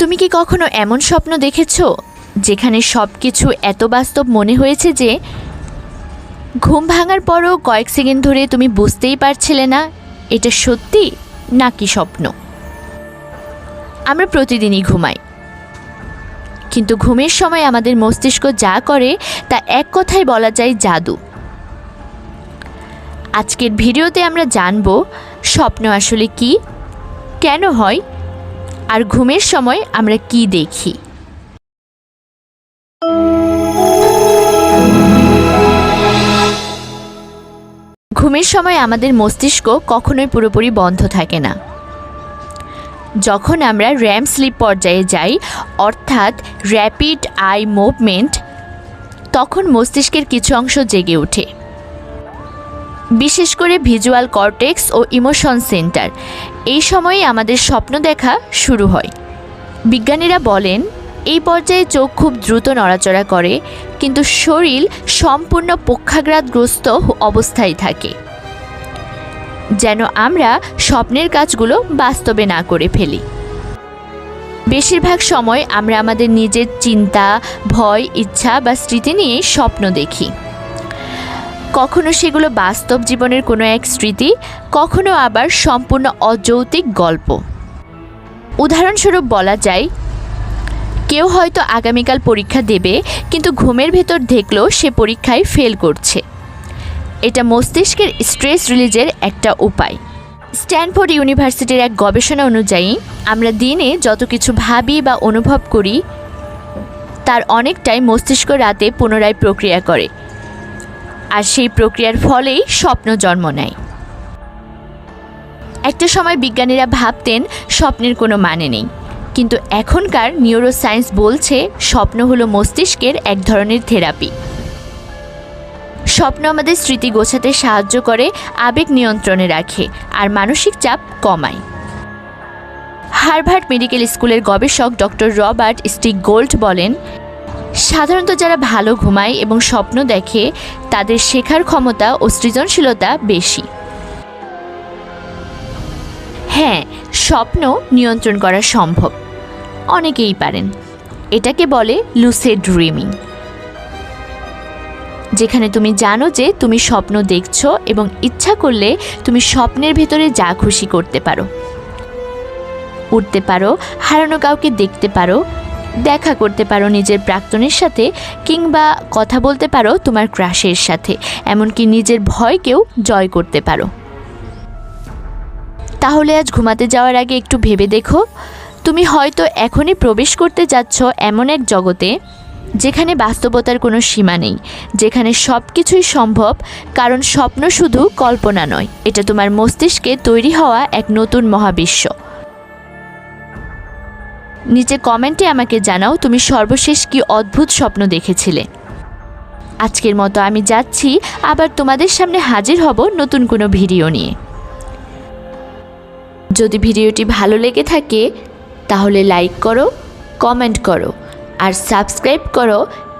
তুমি কি কখনো এমন স্বপ্ন দেখেছ, যেখানে সব কিছু এত বাস্তব মনে হয়েছে যে ঘুম ভাঙার পরও কয়েক সেকেন্ড ধরে তুমি বুঝতেই পারছিলে না এটা সত্যি নাকি স্বপ্ন? আমরা প্রতিদিনই ঘুমাই। কিন্তু ঘুমের সময় আমাদের মস্তিষ্ক যা করে, তা এক কথায় বলা যায় জাদু। আজকের ভিডিওতে আমরা জানব, স্বপ্ন আসলে কি? কেন হয়? আর ঘুমের সময় আমরা কি দেখি? ঘুমের সময় আমাদের মস্তিষ্ক কখনোই পুরোপুরি বন্ধ থাকে না। যখন আমরা র্যাম স্লিপ পর্যায়ে যাই, অর্থাৎ র্যাপিড আই মুভমেন্ট তখন মস্তিষ্কের কিছু অংশ জেগে ওঠে। বিশেষ করে ভিজুয়াল কর্টেক্স ও ইমোশন সেন্টার। এই সময়ে আমাদের স্বপ্ন দেখা শুরু হয়। বিজ্ঞানীরা বলেন, এই পর্যায়ে চোখ খুব দ্রুত নড়াচড়া করে, কিন্তু শরীর সম্পূর্ণ পক্ষাঘাতগ্রস্ত অবস্থায় থাকে। যেন আমরা স্বপ্নের কাজগুলো বাস্তবে না করে ফেলি। বেশিরভাগ সময় আমরা আমাদের নিজের চিন্তা, ভয়, ইচ্ছা বা স্মৃতি নিয়ে স্বপ্ন দেখি। কখনো সেগুলো বাস্তব জীবনের কোনো এক স্মৃতি, কখনো আবার সম্পূর্ণ অযৌক্তিক গল্প। উদাহরণস্বরূপ বলা যায়, কেউ হয়তো আগামীকাল পরীক্ষা দেবে, কিন্তু ঘুমের ভেতর দেখল সে পরীক্ষায় ফেল করছে। এটা মস্তিষ্কের স্ট্রেস রিলিজের একটা উপায়। স্ট্যানফোর্ড ইউনিভার্সিটির এক গবেষণা অনুযায়ী, আমরা দিনে যত কিছু ভাবি বা অনুভব করি, তার অনেকটাই মস্তিষ্ক রাতে পুনরায় প্রক্রিয়া করে। আর সেই প্রক্রিয়ার ফলেই স্বপ্ন জন্ম নেয়। একটা সময় বিজ্ঞানীরা ভাবতেন স্বপ্নের কোনো মানে নেই। কিন্তু এখনকার নিউরোসায়েন্স বলছে স্বপ্ন হলো মস্তিষ্কের এক ধরনের থেরাপি। স্বপ্ন আমাদের স্মৃতি গোছাতে সাহায্য করে, আবেগ নিয়ন্ত্রণে রাখে আর মানসিক চাপ কমায়। হার্ভার্ড মেডিকেল স্কুলের গবেষক ডক্টর রবার্ট স্টিক গোল্ড বলেন সাধারণত যারা ভালো ঘুমায় এবং স্বপ্ন দেখে, তাদের শেখার ক্ষমতা ও সৃজনশীলতা বেশি। হ্যাঁ স্বপ্ন নিয়ন্ত্রণ করা সম্ভব। অনেকেই পারেন। এটাকে বলে লুসেড ড্রিমিং যেখানে তুমি জানো যে তুমি স্বপ্ন দেখছ এবং ইচ্ছা করলে তুমি স্বপ্নের ভেতরে যা খুশি করতে পারো। উঠতে পারো, হারানো কাউকে দেখতে পারো দেখা করতে পারো নিজের প্রাক্তনের সাথে কিংবা কথা বলতে পারো তোমার ক্রাশের সাথে, এমনকি নিজের ভয়কেও জয় করতে পারো। তাহলে আজ ঘুমাতে যাওয়ার আগে একটু ভেবে দেখো, তুমি হয়তো এখনই প্রবেশ করতে যাচ্ছ এমন এক জগতে, যেখানে বাস্তবতার কোনো সীমা নেই, যেখানে সব কিছুই সম্ভব, কারণ স্বপ্ন শুধু কল্পনা নয়, এটা তোমার মস্তিষ্কে তৈরি হওয়া এক নতুন মহাবিশ্ব। নিচে কমেন্টে আমাকে জানাও তুমি সর্বশেষ কি অদ্ভুত স্বপ্ন দেখেছিলে। আজকের মতো আমি যাচ্ছি, আবার তোমাদের সামনে হাজির হব নতুন কোনো ভিডিও নিয়ে। যদি ভিডিওটি ভালো লেগে থাকে, তাহলে লাইক করো, কমেন্ট করো, আর সাবস্ক্রাইব করো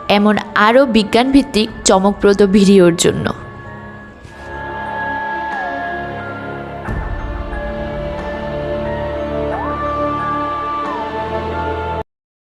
এমন আরও বিজ্ঞানভিত্তিক চমকপ্রদ ভিডিওর জন্য।